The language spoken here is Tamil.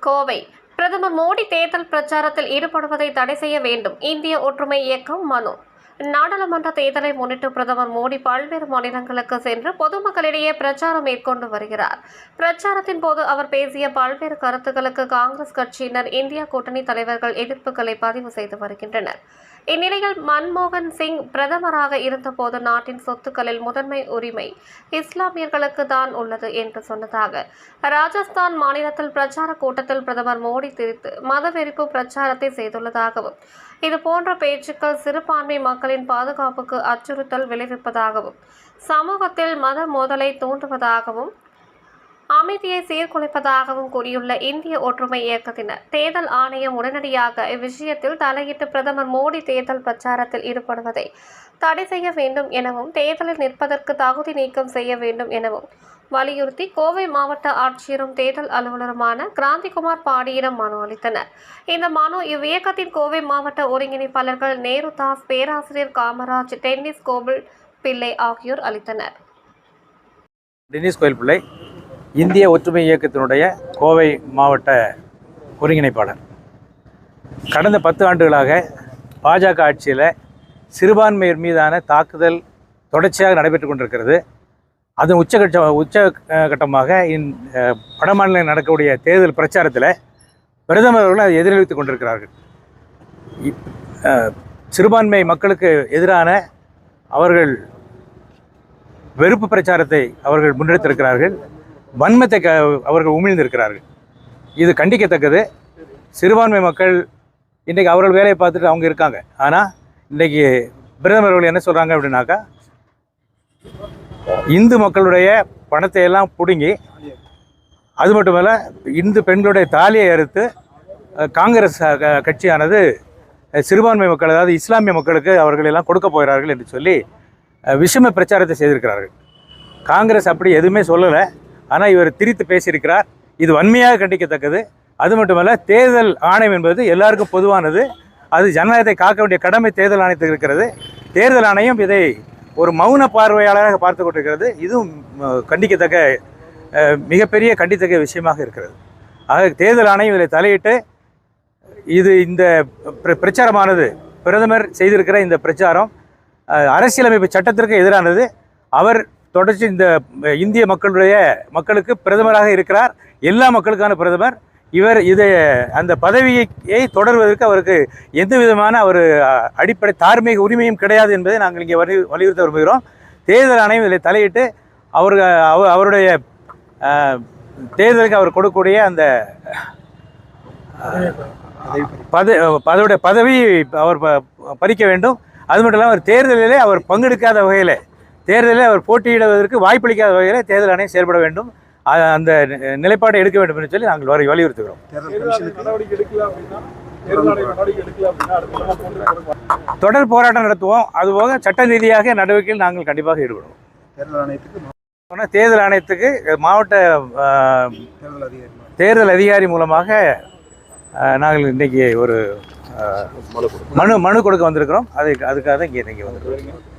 கோவை. பிரதமர் மோடி தேர்தல் பிரச்சாரத்தில் ஈடுபடுவதை தடை செய்ய வேண்டும். இந்திய ஒற்றுமை இயக்கம் மனு. நாடாளுமன்ற தேர்தலை முன்னிட்டு பிரதமர் மோடி பல்வேறு மாநிலங்களுக்கு சென்று பொதுமக்களிடையே பிரச்சாரம் மேற்கொண்டு வருகிறார். பிரச்சாரத்தின் போது அவர் பேசிய பல்வேறு கருத்துக்களுக்கு காங்கிரஸ் கட்சியினர் இந்தியா கூட்டணி தலைவர்கள் எதிர்ப்புகளை பதிவு செய்து வருகின்றனர். இந்நிலையில் மன்மோகன் சிங் பிரதமராக இருந்தபோது நாட்டின் சொத்துக்களில் முதன்மை உரிமை இஸ்லாமியர்களுக்கு தான் உள்ளது என்று சொன்னதாக ராஜஸ்தான் மாநிலத்தில் பிரச்சார கூட்டத்தில் பிரதமர் மோடி திரித்து மதவெறிப்பு பிரச்சாரத்தை செய்துள்ளதாகவும் இது போன்ற பேச்சுக்கள் சிறுபான்மை மக்களின் பாதுகாப்புக்கு அச்சுறுத்தல் விளைவிப்பதாகவும் சமூகத்தில் மத மோதலை தூண்டுவதாகவும் அமைதியை சீர்குலைப்பதாகவும் கூறியுள்ள இந்திய ஒற்றுமை இயக்கத்தினர். தேர்தல் ஆணையம் உடனடியாக இவ்விஷயத்தில் தலையிட்டு பிரதமர் மோடி தேர்தல் பிரச்சாரத்தில் ஈடுபடுவதை தடை செய்ய வேண்டும் எனவும் தேர்தலில் நிற்பதற்கு தகுதி நீக்கம் செய்ய வேண்டும் எனவும் வலியுறுத்தி கோவை மாவட்ட ஆட்சியரும் தேர்தல் அலுவலருமான கிராந்திகுமார் பாடியிடம் மனு அளித்தனர். இந்த மனு இவ்வியக்கத்தின் கோவை மாவட்ட ஒருங்கிணைப்பாளர்கள் நேரு தாஸ் பேராசிரியர் காமராஜ் டென்னிஸ் கோபிள் பிள்ளை ஆகியோர் அளித்தனர். டென்னிஸ் கோயில் பிள்ளை இந்திய ஒற்றுமை இயக்கத்தினுடைய கோவை மாவட்ட ஒருங்கிணைப்பாளர். கடந்த பத்து ஆண்டுகளாக பாஜக ஆட்சியில் சிறுபான்மையர் மீதான தாக்குதல் தொடர்ச்சியாக நடைபெற்று கொண்டிருக்கிறது. அதன் உச்சகட்ச உச்ச கட்டமாக இந் வட மாநிலம் நடக்கக்கூடிய தேர்தல் பிரச்சாரத்தில் பிரதமர் அவர்கள் அதை எதிரொலித்துக் கொண்டிருக்கிறார்கள். சிறுபான்மை மக்களுக்கு எதிரான அவர்கள் வெறுப்பு பிரச்சாரத்தை அவர்கள் முன்னெடுத்திருக்கிறார்கள். வன்மத்தை க அவர்கள் உமிழ்ந்திருக்கிறார்கள். இது கண்டிக்கத்தக்கது. சிறுபான்மை மக்கள் இன்றைக்கி அவர்கள் வேலையை பார்த்துட்டு அவங்க இருக்காங்க. ஆனால் இன்றைக்கி பிரதமர் அவர்கள் என்ன சொல்கிறாங்க அப்படின்னாக்கா இந்து மக்களுடைய பணத்தை எல்லாம் பிடுங்கி அது மட்டுமல்ல இந்து பெண்களுடைய தாலியை அறுத்து காங்கிரஸ் கட்சியானது சிறுபான்மை மக்கள் அதாவது இஸ்லாமிய மக்களுக்கு அவர்கள் எல்லாம் கொடுக்க போகிறார்கள் என்று சொல்லி விஷம பிரச்சாரத்தை செய்திருக்கிறார்கள். காங்கிரஸ் அப்படி எதுவுமே சொல்லலை. ஆனால் இவர் திரித்து பேசியிருக்கிறார். இது வன்மையாக கண்டிக்கத்தக்கது. அது மட்டுமல்ல தேர்தல் ஆணையம் என்பது எல்லாருக்கும் பொதுவானது. அது ஜனநாயகத்தை காக்க வேண்டிய கடமை தேர்தல் ஆணையத்துக்கு இருக்கிறது. தேர்தல் ஆணையம் இதை ஒரு மௌன பார்வையாளராக பார்த்து கொண்டிருக்கிறது. இதுவும் கண்டிக்கத்தக்க மிகப்பெரிய கண்டித்தக்க விஷயமாக இருக்கிறது. ஆக தேர்தல் ஆணையம் இதில் தலையிட்டு இது இந்த பிர- பிரச்சாரமானது. பிரதமர் செய்திருக்கிற இந்த பிரச்சாரம் அரசியலமைப்பு சட்டத்திற்கு எதிரானது. அவர் தொடர்ச்சி இந்த இந்திய மக்களுடைய மக்களுக்கு பிரதமராக இருக்கிறார். எல்லா மக்களுக்கான பிரதமர். இவர் இதை அந்த பதவியை தொடர்வதற்கு அவருக்கு எந்த விதமான ஒரு அடிப்படை தார்மீக உரிமையும் கிடையாது என்பதை நாங்கள் இங்கே வலி வலியுறுத்த விரும்புகிறோம். தேர்தல் ஆணையம் இதில் தலையிட்டு அவர் அவருடைய தேர்தலுக்கு அவர் கொடுக்கக்கூடிய அந்த பத அதோடைய பதவி அவர் ப- பறிக்க வேண்டும். அது மட்டும் இல்லாமல் அவர் தேர்தலிலே அவர் பங்கெடுக்காத வகையில் தேர்தலில் அவர் போட்டியிடுவதற்கு வாய்ப்பளிக்காத வகையில் தேர்தல் ஆணையம் செயல்பட வேண்டும். அந்த நிலைப்பாட்டை எடுக்க வேண்டும் என்று சொல்லி நாங்கள் வலி வலியுறுத்துகிறோம். தொடர் போராட்டம் நடத்துவோம். அதுபோக சட்ட ரீதியாக நடவடிக்கையில் நாங்கள் கண்டிப்பாக ஈடுபடுவோம். தேர்தல் ஆணையத்துக்கு தேர்தல் மாவட்ட தேர்தல் அதிகாரி தேர்தல் அதிகாரி மூலமாக நாங்கள் இன்றைக்கி ஒரு மனு மனு கொடுக்க வந்திருக்கிறோம். அது அதுக்காக தான் இங்கே இன்றைக்கி வந்திருக்கிறோம்